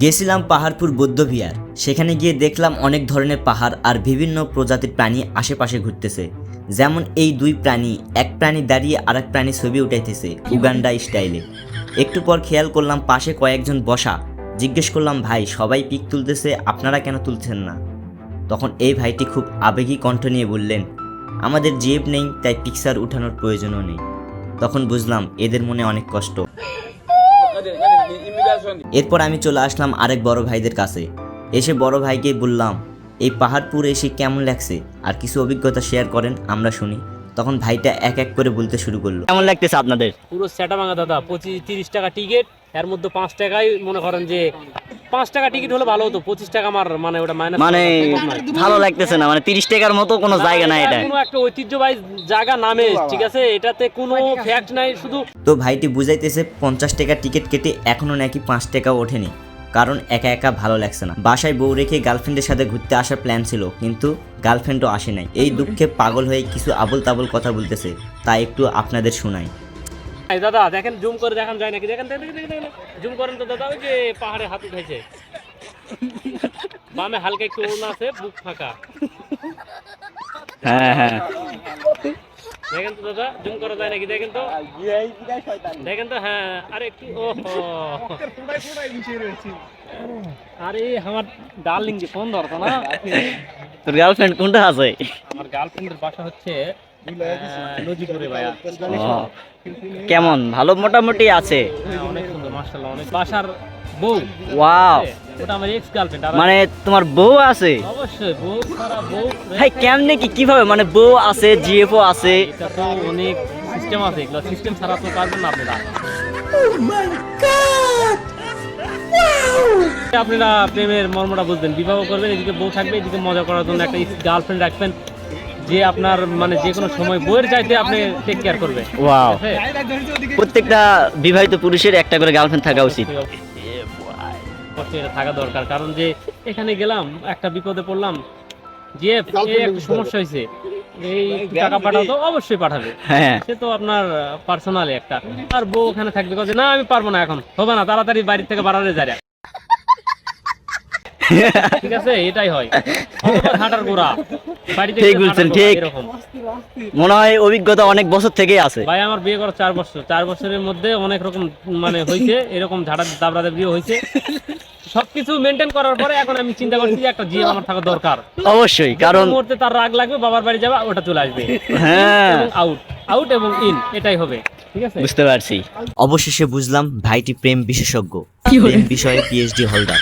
গেছিলাম পাহাড়পুর বৌদ্ধবিহার সেখানে গিয়ে দেখলাম অনেক ধরনের পাহাড় আর বিভিন্ন প্রজাতির প্রাণী আশেপাশে ঘুরতেছে। যেমন এই দুই প্রাণী, এক প্রাণী দাঁড়িয়ে আর এক প্রাণী ছবি উঠাইতেছে উগান্ডা স্টাইলে। একটু পর খেয়াল করলাম পাশে কয়েকজন বসা। জিজ্ঞেস করলাম, ভাই, সবাই পিক তুলতেছে, আপনারা কেন তুলছেন না? তখন এই ভাইটি খুব আবেগী কণ্ঠ নিয়ে বললেন, আমাদের জেব নেই, তাই পিকচার উঠানোর প্রয়োজনও নেই। তখন বুঝলাম এদের মনে অনেক কষ্ট। এরপর আমি চলে আসলাম আরেক বড় ভাইদের কাছে। এসে বড় ভাইকে বললাম এই পাহাড়পুর এসে কেমন লাগছে? আর কিছু অভিজ্ঞতা শেয়ার করেন আমরা শুনি। তখন ভাইটা এক এক করে বলতে শুরু করল। কেমন লাগতেছে আপনাদের? পুরো সেটা ভাঙা দাদা পঁচিশ তিরিশ টাকা টিকিট এর মধ্যে পাঁচ টাকায় মনে করেন যে পাঁচ টাকা টিকিট হলে ভালো হতো পঁচিশ টাকা আমার মানে ওটা মাইনাস মানে ভালো লাগতেছে না মানে তিরিশ টাকার মতো কোনো জায়গা নাই এটা কোনো একটা ঐতিহ্যবাহী জায়গা নামে ঠিক আছে? এটাতে কোনো ফ্যাক্ট নাই শুধু তো ভাইটি বুঝাইতেছে পঞ্চাশ টাকা টিকিট কেটে এখনও নাকি পাঁচ টাকা ওঠেনি কারণ একা একা ভালো লাগছে না। বাসায় বউ রেখে গার্লফ্রেন্ডের সাথে ঘুরতে আসার প্ল্যান ছিল কিন্তু গার্লফ্রেন্ডও আসে নাই। এই দুঃখে পাগল হয়ে কিছু আবল তাবল কথা বলতেছে তা একটু আপনাদের শোনাই। এই দাদা দেখেন জুম করে দেখান যায় নাকি? দেখেন দেখেন দেখেন জুম করেন তো দাদা ওই যে পাহাড়ে হাত উঠেছে। বামে হালকা একটু ওড়না আছে বুক ফাঁকা। হ্যাঁ হ্যাঁ। দেখেন তো দাদা জুম করা যায় নাকি? দেখেন তো। দেখেন তো হ্যাঁ। আরে একটু ও আরে আমার ডার্লিং যে ফোন ধরতো না? তোর গার্লফ্রেন্ড কোনটা আছে? আমার গার্লফ্রেন্ডের বাসা হচ্ছে নজিপুরে ভাইয়া। কেমন? ভালো মোটামুটি আছে? হ্যাঁ, অনেক সুন্দর মার্শাল্লাহ অনেক। বাসার বউ। ওয়াও। ওটা আমার এক্স গার্লফ্রেন্ড মানে তোমার বউ আছে? অবশ্যই বউ ছাড়া বউ ভাই কেমনে কি কীভাবে? মানে বউ আছে জিএফও আছে? এটা তো অনেক সিস্টেম আছে এগুলো সিস্টেম ছাড়া তো পারবেন না আপনারা। আপনারা প্রেমের মর্মটা বুঝবেন বিবাহ করবেন এদিকে বউ থাকবে এদিকে মজা করার জন্য একটা গার্লফ্রেন্ড রাখবেন যে আপনার মানে যে কোনো সময় বইয়ের চাইতে আপনি টেক কেয়ার করবে। ওয়াও প্রত্যেকটা বিবাহিত পুরুষের একটা করে গার্লফ্রেন্ড থাকা উচিত। এটা থাকা দরকার কারণ যে এখানে গেলাম একটা বিপদে পড়লাম যে একটা সমস্যা হয়েছে এই টাকা পাঠাও তো অবশ্যই পাঠাবে। হ্যাঁ। সে তো আপনার পার্সোনালি একটা। আর বউ ওখানে থাকবে কাজে না আমি পারব না এখন হবে না তাড়াতাড়ি বাড়ি থেকে বাড়ালে যায় ঠিক আছে এটাই হয়। গোড়া। ঠিক বলছেন, ঠিক। মনে হয় অভিজ্ঞতা অনেক বছর থেকেই আছে। ভাই আমার বিয়ে করার চার বছর। চার বছরের মধ্যে অনেক রকম মানে হয়েছে এরকম ঝাড়া দাবড়া দাবড়িও হয়েছে সবকিছু মেনটেন করার পরে এখন আমি চিন্তা করছি যে একটা জিএম আমার থাকা দরকার। অবশ্যই কারণ মুহূর্তে তার রাগ লাগবে বাবার বাড়ি যাবে ওটা চলে আসবে। হ্যাঁ। আউট আউট এবং ইন এটাই হবে। ঠিক আছে? বুঝতে পারছি। অবশেষে বুঝলাম ভাইটি প্রেম বিশেষজ্ঞ। প্রেম বিষয়ে পিএইচডি হোল্ডার